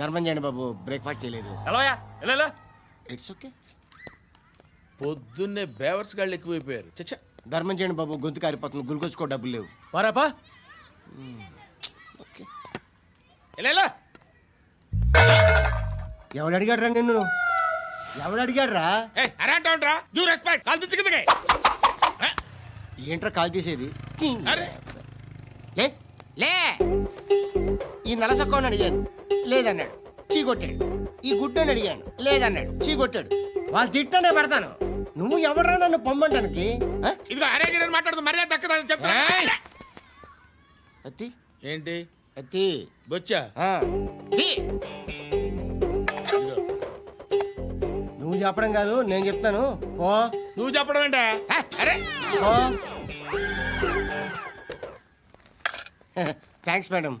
ధర్మం చేయండి బాబు బ్రేక్ఫాస్ట్ చేయలేదు. ఎలాయా ఎలా ఇట్స్ ఓకే పొద్దున్నే బేవర్స్ గాళ్ళు ఎక్కువైపోయారు. చచ్చా. ధర్మం చేయండి బాబు గొంతు కారిపోతుంది గురికొచ్చుకో డబ్బులు లేవు. పారాపా. ఓకే ఎలా ఎవడు అడిగాడు రా నిన్ను? ఎవడు అడిగాడు రా అరే అంటావుంట్రా డ్యూ రెస్పెక్ట్ కాల్ తెచ్చి కిందకి. ఏంట్రా కాల్ తీసేది? అరే. లే లే. ఈ నలసక్కని అడిగాను. లేదన్నాడు. చీ కొట్టాడు ఈ గుడ్డని అడిగాను. లేదన్నాడు. చీ కొట్టాడు వాళ్ళు తిట్టానే పెడతాను. నువ్వు ఎవడరా నన్ను పొమ్మంటానికి? ఇదిగో అరే మాట్లాడుతూ మర్యాద దక్కదని చెప్తా అత్తి? ఏంటి? అత్తి? బొచ్చా. నువ్వు చెప్పడం కాదు నేను చెప్తాను. పో. నువ్వు చెప్పడం ఏంటే? ఆ, అరే. పో. థ్యాంక్స్ మేడం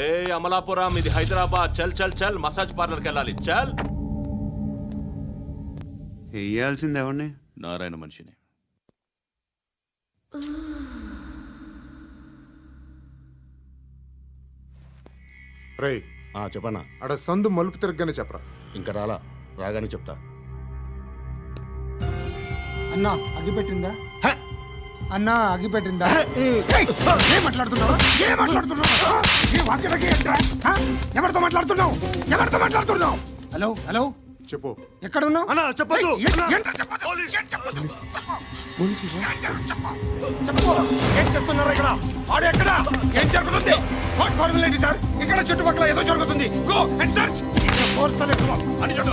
రే అమలాపురం ఇది హైదరాబాద్. చల్ చల్ చల్ మసాజ్ పార్లర్కి వెళ్ళాలి చల్. వేయాల్సింది ఎవరిని? నారాయణ మనిషిని. రేయ్ ఆ చెప్పనా? అడ సందు మలుపు తిరగగానే చెప్పరా. ఇంకా రాలా? రాగానే చెప్తా. అన్నా అగ్గిపెట్టిందా? అన్న ఆగిపెట్టిందా? ఏం మాట్లాడుతున్నావు? ఏం మాట్లాడుతున్నావు? ఎవరితో మాట్లాడుతున్నావు? ఎవరితో మాట్లాడుతున్నావు? Hello hello? చెప్పు. ఎక్కడ ఉన్నావు చెప్పదు ఏం ఇక్కడ? వాడు ఎక్కడ? ఏం జరుగుతుంది? సార్ ఇక్కడ చుట్టుపక్కల ఏదో జరుగుతుంది. గో అండ్ అని చెప్పి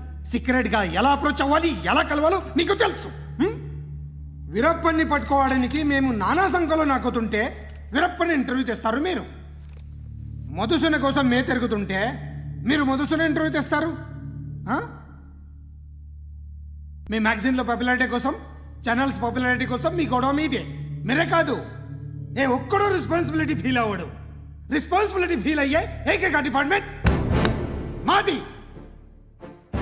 సీక్రెట్గా ఎలా అప్రోచ్ అవ్వాలి ఎలా కలవాలో మీకు తెలుసు. వీరప్పని పట్టుకోవడానికి మేము నానా సంఖ్యలో నాకుతుంటే వీరప్పని ఇంటర్వ్యూ తెస్తారు మీరు. మధుసూన కోసం మే తిరుగుతుంటే మీరు మధుసూన ఇంటర్వ్యూ తెస్తారు. మీ మ్యాగజైన్లో పాపులారిటీ కోసం ఛానల్స్ పాపులారిటీ కోసం మీ గొడవ మీదే. మీరే కాదు. ఏ ఒక్కడో రెస్పాన్సిబిలిటీ ఫీల్ అవ్వడు. రెస్పాన్సిబిలిటీ ఫీల్ అయ్యే ఏకైక డిపార్ట్మెంట్ మాది.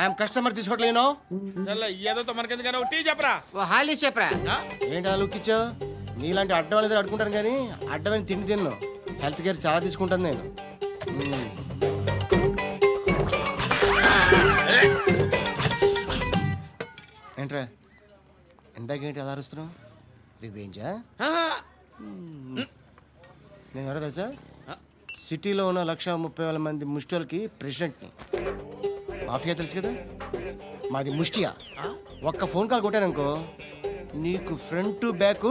ఐఎమ్ కస్టమర్ తీసుకోవట్లేను. ఏదో మనకెందుకైనా టీ చెప్పరా? ఓ హాలీస్ చెప్పరా? ఏంటి అలా లుక్ ఇచ్చావు? నీలాంటి అడ్డం వాళ్ళ అడుకుంటాను కానీ అడ్డమైన తిండి తిన్ను. హెల్త్ కేర్ చాలా తీసుకుంటాను నేను. ఏంట్రా? ఎందాకేంటి అలా అరుస్తున్నావు? రివేంజా నేను ఎవరో తెలుసా? సిటీలో ఉన్న లక్ష ముప్పై వేల మంది ముష్టిలకి ప్రెసిడెంట్ని మాఫియా తెలుసు కదా? మాది ముష్టియా. ఒక్క ఫోన్ కాల్ కొట్టాననుకో నీకు ఫ్రంట్ టు బ్యాక్